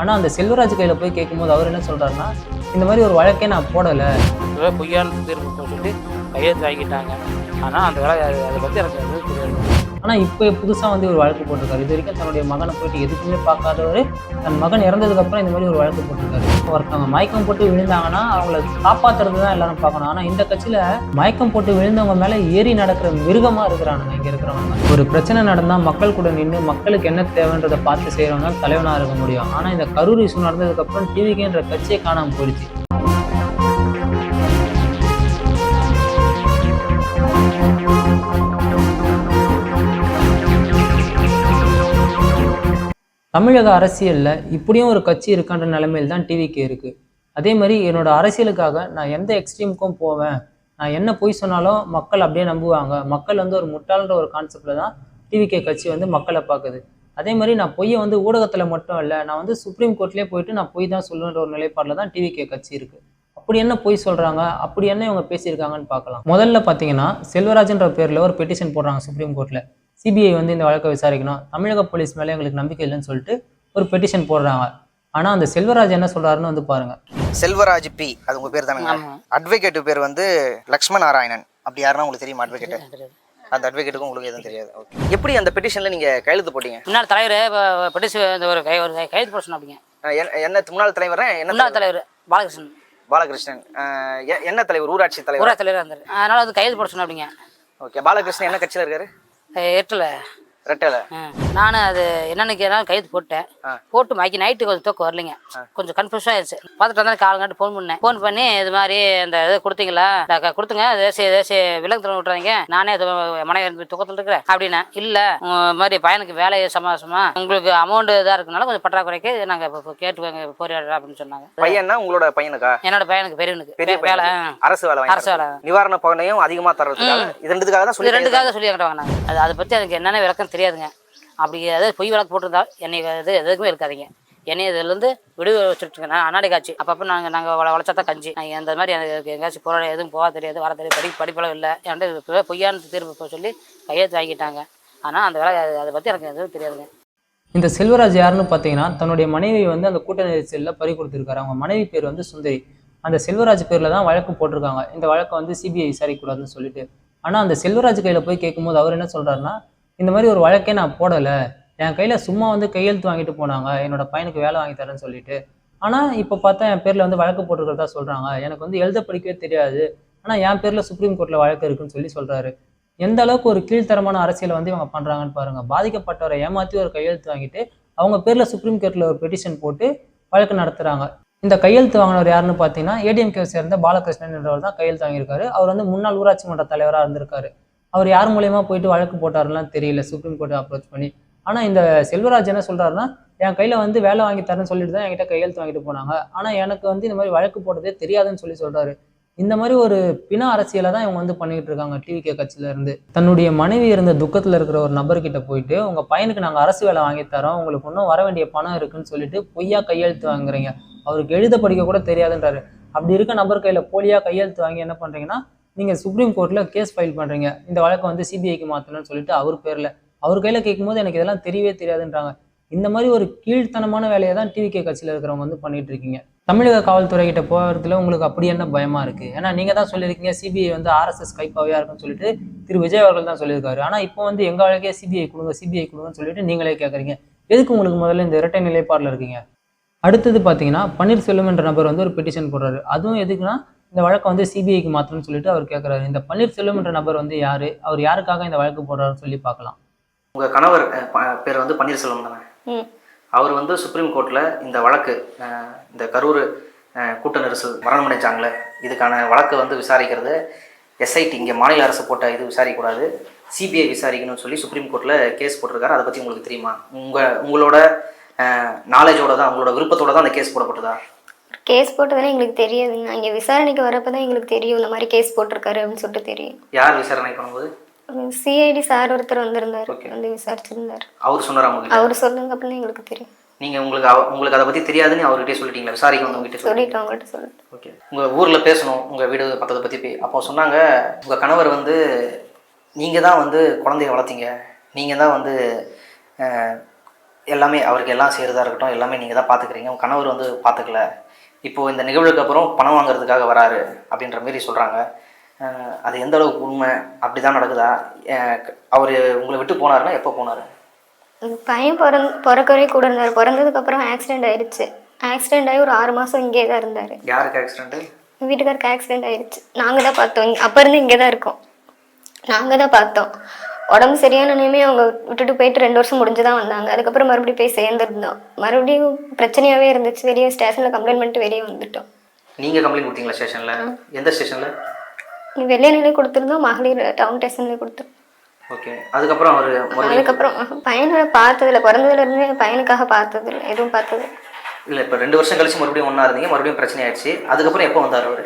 ஆனால் அந்த செல்வராஜ் கையில் போய் கேட்கும்போது அவர் என்ன சொல்கிறாருன்னா இந்த மாதிரி ஒரு வழக்கே நான் போடலை. இதுவே பொய்யான தீர்ப்பு சொல்லிட்டு கையெழுத்து வாங்கிட்டாங்க. ஆனால் அந்த வேலை அதை பற்றி எனக்கு எதுவும் தெரியாது ஆனால் இப்போ புதுசாக வந்து ஒரு வழக்கு போட்டிருக்காரு. இது வரைக்கும் தன்னுடைய மகனை போயிட்டு எதுக்குமே பார்க்காதவர் தன் மகன் இறந்ததுக்கப்புறம் இந்த மாதிரி ஒரு வழக்கு போட்டிருக்காரு. ஒருத்தவங்க மயக்கம் போட்டு விழுந்தாங்கன்னா அவங்கள காப்பாற்றுறது தான் எல்லாரும் பார்க்கணும். ஆனால் இந்த கட்சியில் மயக்கம் போட்டு விழுந்தவங்க மேலே ஏறி நடக்கிற மிருகமாக இருக்கிறானுங்க இங்கே இருக்கிறவங்க. ஒரு பிரச்சனை நடந்தால் மக்கள் கூட நின்று மக்களுக்கு என்ன தேவைன்றதை பார்த்து செய்கிறவங்க தலைவனாக இருக்க முடியும். ஆனால் இந்த கரூர் இஷ்யூ நடந்ததுக்கப்புறம் டிவிக்குன்ற கட்சியை காணாமல் போயிடுச்சு. தமிழக அரசியலில் இப்படியும் ஒரு கட்சி இருக்கான்ற நிலைமையில் தான் டிவிக்கு இருக்குது அதே மாதிரி என்னோட அரசியலுக்காக நான் எந்த எக்ஸ்ட்ரீமுக்கும் போவேன். நான் என்ன பொய் சொன்னாலும் மக்கள் அப்படியே நம்புவாங்க. மக்கள் வந்து ஒரு முட்டாளன்ற ஒரு கான்செப்டில் தான் டிவிகே கட்சி வந்து மக்களை பார்க்குது. அதே மாதிரி நான் பொய்யை வந்து ஊடகத்தில் மட்டும் இல்லை நான் வந்து சுப்ரீம் கோர்ட்லேயே போயிட்டு நான் பொய் தான் சொல்லுன்ற ஒரு நிலைப்பாடில் தான் டிவிகே கட்சி இருக்குது அப்படி என்ன பொய் சொல்கிறாங்க அப்படி என்ன இவங்க பேசியிருக்காங்கன்னு பார்க்கலாம். முதல்ல பார்த்தீங்கன்னா செல்வராஜன்ற பேரில் ஒரு பெட்டிஷன் போடுறாங்க சுப்ரீம் கோர்ட்டில் சிபிஐ வந்து இந்த வழக்கை விசாரிக்கணும். தமிழக போலீஸ் மேலே எங்களுக்கு நம்பிக்கை இல்லைன்னு சொல்லிட்டு ஒரு பெட்டிஷன் போடுறாங்க. ஆனால் அந்த செல்வராஜ் என்ன சொல்கிறாருன்னு வந்து பாருங்க. செல்வராஜ் பி அது உங்க பேர் தானே அட்வொகேட் பேர் வந்து லக்ஷ்மண நாராயணன் அப்படி யாருன்னா உங்களுக்கு தெரியுமா அட்வொகேட் அந்த அட்வொகேட்டுக்கும் உங்களுக்கு எதுவும் தெரியாது. ஓகே எப்படி அந்த பெட்டிஷன்ல நீங்க கையெழுத்து போட்டீங்க? முன்னாள் தலைவர் இந்த ஒரு கை ஒரு கை- கைது போட சொன்ன அப்படிங்க அஹ் என்ன- முன்னாள் தலைவர் என்ன முன்னாள் தலைவர்? பாலகிருஷ்ணன். பாலகிருஷ்ணன். என்ன தலைவர்? ஊராட்சி தலைவர். ஊரா தலைவர் அதனால வந்து கைது போட சொன்ன அப்படிங்க ஓகே பாலகிருஷ்ணன் என்ன கட்சியில இருக்காரு? એટલે. ரெட்டல? நான் அது என்னன்னு கேட்டால் கைது போட்டேன். போட்டு மாக்கி நைட்டு கொஞ்சம் தூக்கம் வரலைங்க. கொஞ்சம் கன்ஃபியூஸாக ஆயிடுச்சு. பார்த்துட்டு வந்தா காலங்காட்டு ஃபோன் பண்ணேன். ஃபோன் பண்ணி இது மாதிரி இந்த இது கொடுத்தீங்களா? கொடுத்துங்க. தேசிய தேசிய விலங்கு திறன் விட்டுறாங்க நானே இது மனைவி தூக்கத்தில் இருக்கிறேன். அப்படின்னா இல்லை மாதிரி பையனுக்கு வேலை சமாசமா உங்களுக்கு அமௌண்ட் இதாக இருக்கனால கொஞ்சம் பற்றாக்குறைக்கு நாங்கள் இப்போ கேட்டு போராடுறோம் அப்படின்னு சொன்னாங்க. பையன்னா உங்களோட பையனுக்கா? என்னோட பையனுக்கு பெரியவனுக்கு. பெரிய வேலை பையன் அரசு வேலை அரசு வேலை. நிவாரண பகனையும் அதிகமா தர்றதுக்காக இது ரெண்டுக்காக தான் சொல்லி ரெண்டுக்காக சொல்லி வாங்கினாங்க. அது அதை பற்றி எனக்கு என்னென்ன விளக்கம் தெரியாதுங்க. அப்படி ஏதாவது பொய் வழக்கு போட்டிருந்தா என்னை இது எதுக்குமே இருக்காதிங்க என்னை இதுலேருந்து விடுவி வச்சுருங்க நான் அன்னாடி காட்சி. அப்பப்போ நாங்கள் நாங்கள் வள வளர்ச்சா தான் கஞ்சி. நான் இந்த மாதிரி எனக்கு எங்கேயாச்சும் போகிற எதுவும் போக தெரியாது வர தெரியாது படி படிப்பளவு இல்லை. என்கிட்ட பொய்யான தீர்ப்பு சொல்லி கையெழுத்து வாங்கிட்டாங்க. ஆனால் அந்த வேலை அதை பற்றி எனக்கு எதுவும் தெரியாதுங்க. இந்த செல்வராஜ் யாருன்னு பார்த்தீங்கன்னா தன்னுடைய மனைவி வந்து அந்த கூட்ட நெரிசலில் பறி கொடுத்துருக்காரு. அவங்க மனைவி பேர் வந்து சுந்தரி. அந்த செல்வராஜ் பேரில் தான் வழக்கு போட்டிருக்காங்க. இந்த வழக்கை வந்து சிபிஐ விசாரிக்கக்கூடாதுன்னு சொல்லிட்டு. ஆனால் அந்த செல்வராஜ் கையில் போய் கேட்கும்போது அவர் என்ன சொல்கிறாருன்னா இந்த மாதிரி ஒரு வழக்கே நான் போடலை. என் கையில் சும்மா வந்து கையெழுத்து வாங்கிட்டு போனாங்க. என்னோட பையனுக்கு வேலை வாங்கி தரேன்னு சொல்லிட்டு. ஆனால் இப்போ பார்த்தா என் பேரில் வந்து வழக்கு போட்டிருக்கிறதா சொல்கிறாங்க எனக்கு வந்து எழுத படிக்கவே தெரியாது. ஆனால் என் பேரில் சுப்ரீம் கோர்ட்டில் வழக்கு இருக்குன்னு சொல்லி சொல்கிறாரு எந்த அளவுக்கு ஒரு கீழ்த்தரமான அரசியலை வந்து இவங்க பண்ணுறாங்கன்னு பாருங்கள் பாதிக்கப்பட்டவரை ஏமாற்றி ஒரு கையெழுத்து வாங்கிட்டு அவங்க பேரில் சுப்ரீம் கோர்ட்டில் ஒரு பெட்டிஷன் போட்டு வழக்கு நடத்துகிறாங்க இந்த கையெழுத்து வாங்கினவர் யாருன்னு பார்த்தீங்கன்னா ஏடிஎம்கே சேர்ந்த பாலகிருஷ்ணன் என்றவர் தான் கையெழுத்து வாங்கியிருக்காரு. அவர் வந்து முன்னாள் ஊராட்சி மன்ற தலைவராக இருந்திருக்காரு. அவர் யார் மூலயமா போயிட்டு வழக்கு போட்டாருலாம் தெரியல சுப்ரீம் கோர்ட்டை அப்ரோச் பண்ணி. ஆனால் இந்த செல்வராஜ் என்ன சொல்கிறாருன்னா என் கையில் வந்து வேலை வாங்கி தரேன்னு சொல்லிட்டு தான் என்கிட்ட கையெழுத்து வாங்கிட்டு போனாங்க. ஆனால் எனக்கு வந்து இந்த மாதிரி வழக்கு போட்டதே தெரியாதுன்னு சொல்லி சொல்கிறாரு இந்த மாதிரி ஒரு பிண அரசியலை தான் இவங்க வந்து பண்ணிக்கிட்டு இருக்காங்க டிவிகே கட்சியில இருந்து. தன்னுடைய மனைவி இருந்த துக்கத்தில் இருக்கிற ஒரு நபர்கிட்ட போயிட்டு உங்கள் பையனுக்கு நாங்கள் அரசு வேலை வாங்கி தரோம். உங்களுக்கு இன்னும் வர வேண்டிய பணம் இருக்குன்னு சொல்லிட்டு பொய்யா கையெழுத்து வாங்குறீங்க. அவருக்கு எழுத படிக்க கூட தெரியாதுன்றாரு. அப்படி இருக்க நபர் கையில் போலியாக கையெழுத்து வாங்கி என்ன பண்ணுறீங்கன்னா நீங்கள் சுப்ரீம் கோர்ட்டில் கேஸ் ஃபைல் பண்ணுறீங்க இந்த வழக்கை வந்து சிபிஐக்கு மாத்தணும்னு சொல்லிட்டு அவர் பேரில். அவர் கையில் கேட்கும்போது எனக்கு இதெல்லாம் தெரியவே தெரியாதுன்றாங்க. இந்த மாதிரி ஒரு கீழ்த்தனமான வேலையை தான் டிவிகே கட்சியில் இருக்கிறவங்க வந்து பண்ணிட்டு இருக்கீங்க. தமிழக காவல்துறை கிட்ட போகிறதுல உங்களுக்கு அப்படி என்ன பயமா இருக்கு? ஏன்னா நீங்க தான் சொல்லியிருக்கீங்க சிபிஐ வந்து ஆர்எஸ்எஸ் கைப்பாவையா இருக்குன்னு சொல்லிட்டு திரு. விஜய் அவர்கள் தான் சொல்லியிருக்காரு. ஆனால் இப்போ வந்து எங்க வழக்கே சிபிஐ கொடுங்க சிபிஐ கொடுங்கன்னு சொல்லிட்டு நீங்களே கேட்குறீங்க எதுக்கு உங்களுக்கு முதல்ல இந்த இரட்டை நிலைப்பாடில் இருக்கீங்க? அடுத்தது பார்த்தீங்கன்னா பன்னீர்செல்வம் என்ற நபர் வந்து ஒரு பெட்டிஷன் போடுறாரு. அதுவும் எதுக்குன்னா இந்த வழக்கை வந்து சிபிஐக்கு மாற்றணும்னு சொல்லிட்டு அவர் கேட்குறாரு இந்த பன்னீர்செல்வம் என்ற நபர் வந்து யாரு? அவர் யாருக்காக இந்த வழக்கு போடுறாருன்னு சொல்லி பார்க்கலாம். உங்க கணவர் பேர் வந்து பன்னீர்செல்வம் தானே? ம். அவர் வந்து சுப்ரீம் கோர்ட்ல இந்த வழக்கு இந்த கரூர் கூட்ட நெரிசல் மரணம் அடைஞ்சாங்களே இதுக்கான வழக்கு வந்து விசாரிக்கிறது. எஸ்ஐடி இங்கே மாநில அரசு போட்ட இது விசாரிக்கக்கூடாது. சிபிஐ விசாரிக்கணும்னு சொல்லி சுப்ரீம் கோர்ட்ல கேஸ் போட்டிருக்காரு. அதை பற்றி உங்களுக்கு தெரியுமா? உங்க உங்களோட நாலேஜோட தான் உங்களோட விருப்பத்தோட தான் அந்த கேஸ் போடப்பட்டதா? கேஸ் போட்டதுன்னு எங்களுக்கு தெரியாதுங்க இங்கே விசாரணைக்கு வரப்போ தான் எங்களுக்கு தெரியும் இந்த மாதிரி கேஸ் போட்டிருக்காரு அப்படின்னு சொல்லிட்டு தெரியும். யார் விசாரணை பண்ணும்போது சிஐடி சார் ஒருத்தர் வந்திருந்தார். வந்து விசாரிச்சிருந்தார். அவர் சொன்னார் அவர் சொல்லுங்க அப்படின்னு எங்களுக்கு தெரியும். நீங்க உங்களுக்கு உங்களுக்கு அதை பத்தி தெரியாதுன்னு அவர்கிட்டயே சொல்லிட்டீங்களா? விசாரிக்க சொல்லி சொல்லிட்டு அவங்கள்ட்ட சொல்லிட்டு ஓகே. உங்க ஊர்ல பேசணும் உங்க வீடு பக்கத்தை பத்தி அப்போ சொன்னாங்க உங்க கணவர் வந்து நீங்க தான் வந்து குழந்தைய வளர்த்தீங்க. நீங்க தான் வந்து எல்லாமே அவருக்கு எல்லாம் செய்கிறதா இருக்கட்டும் எல்லாமே நீங்கள் தான் பார்த்துக்கிறீங்க உங்கள் கணவர் வந்து பார்த்துக்கல இப்போது இந்த நிகழ்வுக்கு அப்புறம் பணம் வாங்குறதுக்காக வராரு அப்படின்ற மாரி சொல்கிறாங்க அது எந்த அளவுக்கு உண்மை? அப்படி தான் நடக்குதா அவர் உங்களை விட்டு போனாருன்னா எப்போ போனார்? பையன் பிறந் பிறக்கவே கூட இருந்தார். பிறந்ததுக்கப்புறம் ஆக்சிடென்ட் ஆயிடுச்சு ஆக்சிடென்ட் ஆகி ஒரு ஆறு மாதம் இங்கே தான் இருந்தார். யாருக்கு ஆக்சிடென்ட்டு எங்கள் வீட்டுக்காருக்கு ஆக்சிடென்ட் ஆயிடுச்சு நாங்கள் தான் பார்த்தோம். அப்ப இருந்து இங்கே தான் இருக்கோம். நாங்கள் தான் பார்த்தோம். உடம்பு சரியானனையுமே அவங்க விட்டுட்டு போயிட்டு ரெண்டு வருஷம் முடிஞ்சு தான் வந்தாங்க. அதுக்கப்புறம் மறுபடியும் போய் சேர்ந்துருந்தோம். மறுபடியும் பிரச்சனையாகவே இருந்துச்சு. வெளியே ஸ்டேஷனில் கம்ப்ளைண்ட் பண்ணிட்டு வெளியே வந்துட்டோம். நீங்கள் கம்ப்ளைண்ட் கொடுத்தீங்களா ஸ்டேஷனில் எந்த ஸ்டேஷனில் வெளியே நிலை கொடுத்துருந்தோம். மகளிர் டவுன் ஸ்டேஷன்லேயே கொடுத்துருந்தோம். ஓகே அதுக்கப்புறம் அவர் அதுக்கப்புறம் பையனை பார்த்ததில்ல பிறந்ததுல இருந்தே பையனுக்காக பார்த்ததில்ல. எதுவும் பார்த்தது இல்லை இப்போ ரெண்டு வருஷம் கழிச்சு மறுபடியும் ஒன்றா இருந்தீங்க. மறுபடியும் பிரச்சனை ஆயிடுச்சு. அதுக்கப்புறம் எப்போ வந்தார் அவர்?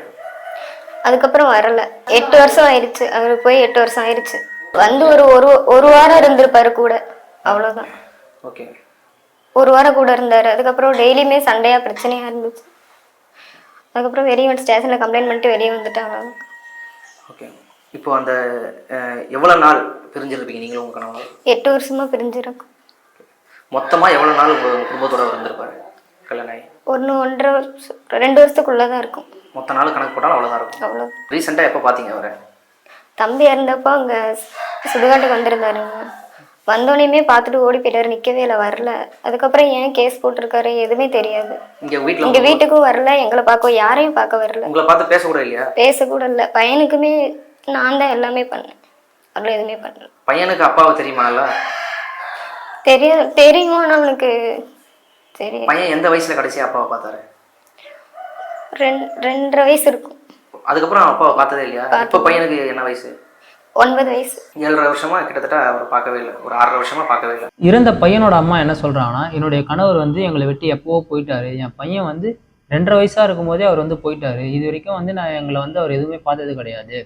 அதுக்கப்புறம் வரல. எட்டு வருஷம் ஆயிடுச்சு. அவர் போய் எட்டு வருஷம் ஆயிடுச்சு வந்து ஒரு ஒரு ஒரு வாரம் இருந்திருப்பாரு கூட. அவ்வளோதான் ஓகே. ஒரு வாரம் கூட இருந்தார். அதுக்கப்புறம் டெய்லியுமே சண்டையாக பிரச்சனையாக இருந்துச்சு. அதுக்கப்புறம் வெளியே வந்து ஸ்டேஷனில் கம்ப்ளைண்ட் பண்ணிட்டு வெளியே வந்துட்டாங்க. ஓகே. இப்போ அந்த எவ்வளோ நாள் பிரிஞ்சிருப்பீங்க நீங்களும் உங்கள் கணவர் எட்டு வருஷமா பிரிஞ்சிருக்கும். மொத்தமாக எவ்வளோ நாள் உங்கள் குடும்பத்தோட இருந்திருப்பாரு? கல்யாணம் ஒன்று ஒன்றரை வருஷம் ரெண்டு வருஷத்துக்குள்ளே தான் இருக்கும். மொத்த நாள் கணக்கு போட்டாலும் அவ்வளோதான் இருக்கும். அவ்வளோ ரீசெண்டாக எப்போ பார்த்தீங்க அவரை? தம்பி இறந்தப்போ அங்கே சுடுகாட்டுக்கு வந்திருந்தாருங்க. வந்தோடனேயுமே பார்த்துட்டு ஓடி போயிட்டாரு நிற்கவே இல்லை வரல. அதுக்கப்புறம் ஏன் கேஸ் போட்டிருக்காரு எதுவுமே தெரியாது. இங்கே வீட்டுக்கும் வரல எங்களை பார்க்க யாரையும் பார்க்க வரல. உங்களை பார்த்து பேசக்கூட இல்லையா? பேசக்கூட இல்லை. பையனுக்குமே நான் தான் எல்லாமே பண்ணேன். அவளும் எதுவுமே பண்ணல. பையனுக்கு அப்பாவை தெரியுமா நல்லா? தெரியாது தெரியும் ஆனால் அவனுக்கு? சரி பையன் எந்த வயசில் கடைசியாக அப்பாவை பார்த்தாரு? ரெண் ரெண்டரை வயசு இருக்கும். அதுக்கப்புறம் அப்பாவை பார்த்ததே இல்லையா? இப்போ பையனுக்கு என்ன வயசு? ஒன்பது வயசு. ஏழரை வருஷமா கிட்டத்தட்ட அவரை பார்க்கவே இல்லை. ஒரு ஆறரை வருஷமா பார்க்கவே இல்லை. இறந்த பையனோட அம்மா என்ன சொல்றாங்கன்னா என்னுடைய கணவர் வந்து எங்களை விட்டு எப்பவோ போயிட்டாரு. என் பையன் வந்து ரெண்டரை வயசா இருக்கும்போதே அவர் வந்து போயிட்டாரு. இது வரைக்கும் வந்து நான் எங்களை வந்து அவர் எதுவுமே பார்த்தது கிடையாது.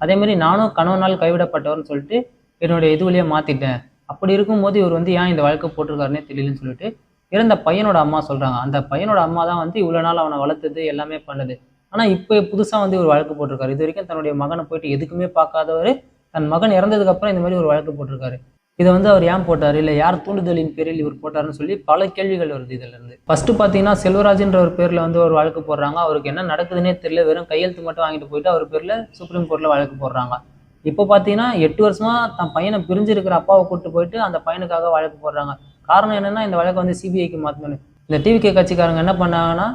அதே மாதிரி நானும் கணவனால் கைவிடப்பட்டவர்னு சொல்லிட்டு என்னுடைய இது வழியா மாத்திட்டேன். அப்படி இருக்கும்போது இவர் வந்து ஏன் இந்த வழக்கு போட்டிருக்காருன்னே தெரியலன்னு சொல்லிட்டு இறந்த பையனோட அம்மா சொல்றாங்க. அந்த பையனோட அம்மா தான் வந்து இவ்வளவு நாள் அவனை வளர்த்தது எல்லாமே பண்ணது. ஆனால் இப்போ புதுசாக வந்து ஒரு வழக்கு போட்டிருக்காரு. இது வரைக்கும் தன்னுடைய மகனை போயிட்டு எதுக்குமே பார்க்காதவர் தன் மகன் இறந்ததுக்கப்புறம் இந்த மாதிரி ஒரு வழக்கு போட்டிருக்காரு. இதை வந்து அவர் ஏன் போட்டார்? இல்லை யார் தூண்டுதலின் பேரில் இவர் போட்டாருன்னு சொல்லி பல கேள்விகள் வருது இதிலிருந்து இருந்து. பார்த்தீங்கன்னா செல்வராஜ்ன்ற ஒரு பேரில் வந்து ஒரு வழக்கு போடுறாங்க. அவருக்கு என்ன நடக்குதுன்னே தெரியல. வெறும் கையெழுத்து மட்டும் வாங்கிட்டு போயிட்டு அவர் பேரில் சுப்ரீம் கோர்ட்டில் வழக்கு போடுறாங்க. இப்போ பார்த்தீங்கன்னா எட்டு வருஷமாக தன் பையனை பிரிஞ்சிருக்கிற அப்பாவை கூட்டு போயிட்டு அந்த பையனுக்காக வழக்கு போடுறாங்க. காரணம் என்னென்னா இந்த வழக்கை வந்து சிபிஐக்கு மாற்றணும் இந்த டிவிகே கட்சிக்காரங்க என்ன பண்ணாங்கன்னா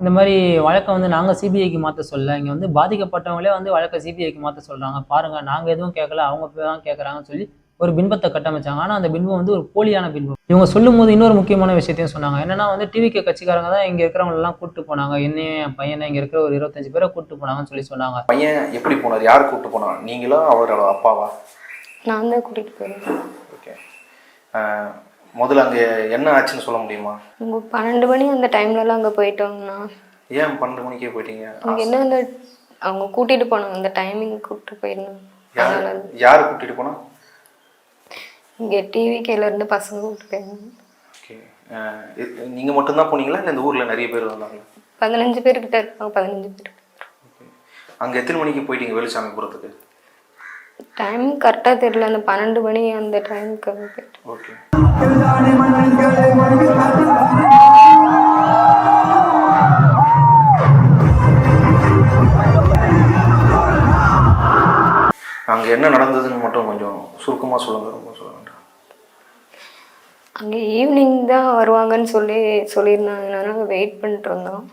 இந்த மாதிரி வழக்கை வந்து நாங்கள் சிபிஐக்கு மாற்ற சொல்ல இங்கே வந்து பாதிக்கப்பட்டவங்களே வந்து வழக்கை சிபிஐக்கு மாற்ற சொல்கிறாங்க பாருங்க நாங்கள் எதுவும் கேட்கல அவங்க போய் தான் கேட்குறாங்கன்னு சொல்லி ஒரு பின்பத்தை கட்டமைச்சாங்க. ஆனால் அந்த பின்பம் வந்து ஒரு போலியான பின்பம் இவங்க சொல்லும் போது இன்னொரு முக்கியமான விஷயத்தையும் சொன்னாங்க. என்னன்னா வந்து டிவிகே கட்சிக்காரங்க தான் இங்கே இருக்கிறவங்க எல்லாம் கூப்பிட்டு போனாங்க. என்னையும் என் பையனை இங்கே இருக்கிற ஒரு இருபத்தஞ்சு பேரை கூப்பிட்டு போனாங்கன்னு சொல்லி சொன்னாங்க. பையன் எப்படி போனார்? யார் கூப்பிட்டு போனார் நீங்களா அவரோட அப்பாவா? நான் தான் கூட்டிகிட்டு போயிருந்தேன். ஓகே. முதல்ல அங்கே என்ன ஆச்சுன்னு சொல்ல முடியுமா? உங்க பன்னெண்டு மணி அந்த டைம்லலாம் அங்கே போயிட்டோங்கண்ணா ஏன் பன்னெண்டு மணிக்கே போயிட்டீங்க? அங்கே என்ன அந்த அவங்க கூட்டிகிட்டு போனாங்க அந்த டைமிங் கூப்பிட்டு போயிருந்தாங்க யார் யார் கூட்டிட்டு போனா? இங்கே டிவி இருந்து பசங்க கூப்பிட்டு போயிருந்தாங்க. ஓகே நீங்கள் மட்டும்தான் போனீங்களா? இல்லை இந்த ஊரில் நிறைய பேர் வந்தாங்களா? பதினஞ்சு பேர்கிட்ட இருப்பாங்க பதினஞ்சு பேர். அங்கே எத்தனை மணிக்கு போயிட்டீங்க வேலுசாமிபுரத்துக்கு டைம் கரெக்டாக தெரியல. அந்த பன்னெண்டு மணி அந்த டைமுக்கு ஓகே அங்கே என்ன நடந்ததுன்னு மட்டும் கொஞ்சம் சுருக்கமாக சொல்லுங்க ரொம்ப சொல்ல வேண்டாம். அங்கே ஈவினிங் தான் வருவாங்கன்னு சொல்லி சொல்லியிருந்தாங்க. நாங்கள் வெயிட் பண்ணிட்டு இருந்தோம்.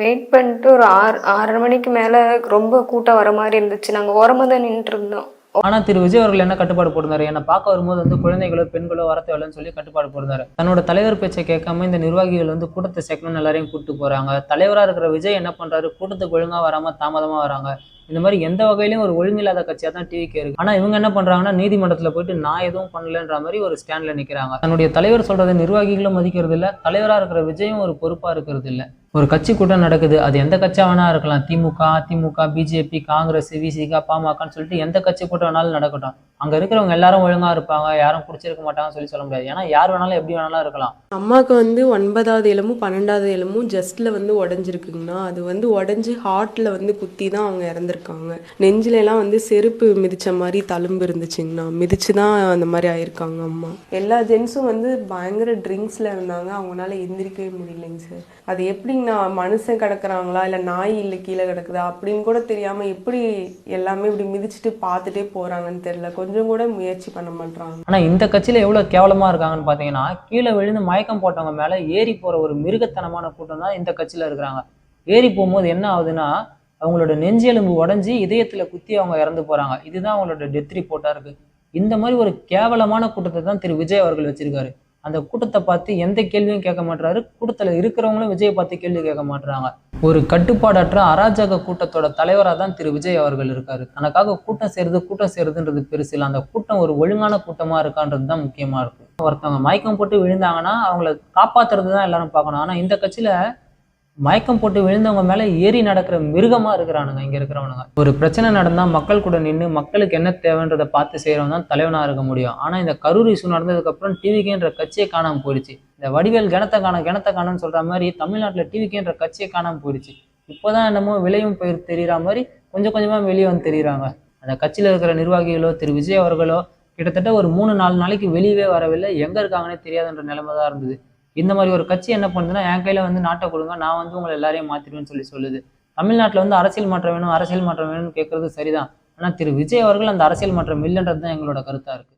வெயிட் பண்ணிட்டு ஒரு ஆறு ஆறரை மணிக்கு மேலே ரொம்ப கூட்டம் வர மாதிரி இருந்துச்சு. நாங்கள் ஓரமாக தான் நின்றுட்டு இருந்தோம். ஆனா திரு விஜய் அவர்கள் என்ன கட்டுப்பாடு போட்டிருந்தாரு? என்னை பார்க்க வரும்போது வந்து குழந்தைகளோ பெண்களோ வர தேவையில்லைன்னு சொல்லி கட்டுப்பாடு போட்டிருந்தாரு. தன்னோட தலைவர் பேச்சை கேட்காம இந்த நிர்வாகிகள் வந்து கூட்டத்தை செக்மெண்ட் எல்லாரையும் கூப்பிட்டு போறாங்க. தலைவரா இருக்கிற விஜய் என்ன பண்றாரு? கூட்டத்துக்கு ஒழுங்கா வராம தாமதமா வராங்க. இந்த மாதிரி எந்த வகையிலும் ஒரு ஒழுங்கில்லாத கட்சியா தான் டிவிக்கு இருக்கு. ஆனா இவங்க என்ன பண்றாங்கன்னா நீதிமன்றத்துல போயிட்டு நான் எதுவும் பண்ணலன்ற மாதிரி ஒரு ஸ்டாண்ட்ல நிக்கிறாங்க. தன்னுடைய தலைவர் சொல்றதை நிர்வாகிகளும் மதிக்கிறது இல்ல தலைவரா இருக்கிற விஜயும் ஒரு பொறுப்பா இருக்கிறது இல்லை ஒரு கட்சி கூட்டம் நடக்குது. அது எந்த கட்சியாக வேணா இருக்கலாம். திமுக அதிமுக பிஜேபி காங்கிரஸ் விசிகா பாமகன்னு சொல்லிட்டு எந்த கட்சி கூட்டம் வேணாலும் நடக்கட்டும். அங்க இருக்கிறவங்க எல்லாரும் ஒழுங்கா இருப்பாங்க யாரும் குடிச்சிருக்க மாட்டாங்கன்னு சொல்லி சொல்ல முடியாது. ஏன்னா யார் வேணாலும் எப்படி வேணாலும் இருக்கலாம். அம்மாவுக்கு வந்து ஒன்பதாவது எலும்பும் பன்னெண்டாவது எலும்பும் ஜஸ்ட்ல வந்து உடஞ்சிருக்குங்கண்ணா. அது வந்து உடஞ்சி ஹார்ட்ல வந்து குத்தி தான் அவங்க இறந்துருக்காங்க. நெஞ்சில எல்லாம் வந்து செருப்பு மிதிச்ச மாதிரி தழும்பு இருந்துச்சுங்கண்ணா. மிதிச்சு தான் அந்த மாதிரி ஆயிருக்காங்க அம்மா. எல்லா ஜென்ஸும் வந்து பயங்கர ட்ரிங்க்ஸில் இருந்தாங்க. அவங்களால எந்திரிக்கவே முடியலைங்க சார் அது எப்படிங்கண்ணா மனுஷன் கிடக்குறாங்களா இல்லை நாய் இல்லை கீழே கிடக்குதா அப்படின்னு கூட தெரியாமல் எப்படி எல்லாமே இப்படி மிதிச்சுட்டு பார்த்துட்டே போகிறாங்கன்னு தெரியல. கொஞ்சம் கூட முயற்சி பண்ண மாட்டாங்க ஆனா இந்த கட்சியில எவ்வளவு கேவலமா இருக்காங்கன்னு பாத்தீங்கன்னா கீழே விழுந்து மயக்கம் போட்டவங்க மேல ஏறி போற ஒரு மிருகத்தனமான கூட்டம் தான் இந்த கட்சியில இருக்கிறாங்க. ஏறி போகும்போது என்ன ஆகுதுன்னா அவங்களோட நெஞ்செலும்பு உடஞ்சி இதயத்துல குத்தி அவங்க இறந்து போறாங்க. இதுதான் அவங்களோட டெத் ரிப்போர்ட்டா இருக்கு. இந்த மாதிரி ஒரு கேவலமான கூட்டத்தை தான் திரு. விஜய் அவர்கள் வச்சிருக்காரு. அந்த கூட்டத்தை பார்த்து எந்த கேள்வியும் கேட்க மாட்டாரு கூட்டத்தில் இருக்கிறவங்களும் விஜயை பார்த்து கேள்வி கேட்க மாட்டுறாங்க ஒரு கட்டுப்பாடற்ற அராஜக கூட்டத்தோட தலைவராக தான் திரு விஜய் அவர்கள் இருக்காரு. தனக்காக கூட்டம் சேருது கூட்டம் சேருதுன்றது பெருசு இல்லை. அந்த கூட்டம் ஒரு ஒழுங்கான கூட்டமாக இருக்கான்றது தான் முக்கியமாக இருக்கும் ஒருத்தவங்க மயக்கம் போட்டு விழுந்தாங்கன்னா அவங்கள காப்பாற்றுறது தான் எல்லாரும் பார்க்கணும். ஆனால் இந்த கட்சியில் மயக்கம் போட்டு விழுந்தவங்க மேலே ஏறி நடக்கிற மிருகமாக இருக்கிறானுங்க இங்கே இருக்கிறவனுங்க. ஒரு பிரச்சனை நடந்தால் மக்கள் கூட நின்று மக்களுக்கு என்ன தேவைன்றதை பார்த்து செய்கிறவன் தான் தலைவனாக இருக்க முடியும். ஆனால் இந்த கரூர் இஷ்யூ நடந்ததுக்கப்புறம் டிவிகேன்ற கட்சியே காணாம போயிடுச்சு. இந்த வடிவேல் கிணத்த காணும் கிணத்த காணும்னு சொல்கிற மாதிரி தமிழ்நாட்டில் டிவிகேன்ற கட்சியே காணாமல் போயிடுச்சு. இப்போதான் என்னமோ விளையும் பயிர் தெரியுற மாதிரி கொஞ்சம் கொஞ்சமாக வெளியே வந்து தெரியுறாங்க. அந்த கட்சியில் இருக்கிற நிர்வாகிகளோ திரு. விஜய் அவர்களோ கிட்டத்தட்ட ஒரு மூணு நாலு நாளைக்கு வெளியவே வரவில்லை. எங்கே இருக்காங்கன்னே தெரியாதுன்ற நிலைமை தான் இருந்தது. இந்த மாதிரி ஒரு கட்சி என்ன பண்ணுதுன்னா என் கையில வந்து நாட்டை கொடுங்க நான் வந்து உங்களை எல்லாரையும் மாத்திடுவேன்னு சொல்லி சொல்லுது. தமிழ்நாட்டில் வந்து அரசியல் மாற்றம் வேணும் அரசியல் மாற்றம் வேணும்னு கேட்கறது சரிதான். ஆனால் திரு. விஜய் அவர்கள் அந்த அரசியல் மாற்றம் இல்லைன்றது தான் எங்களோட கருத்தா இருக்கு.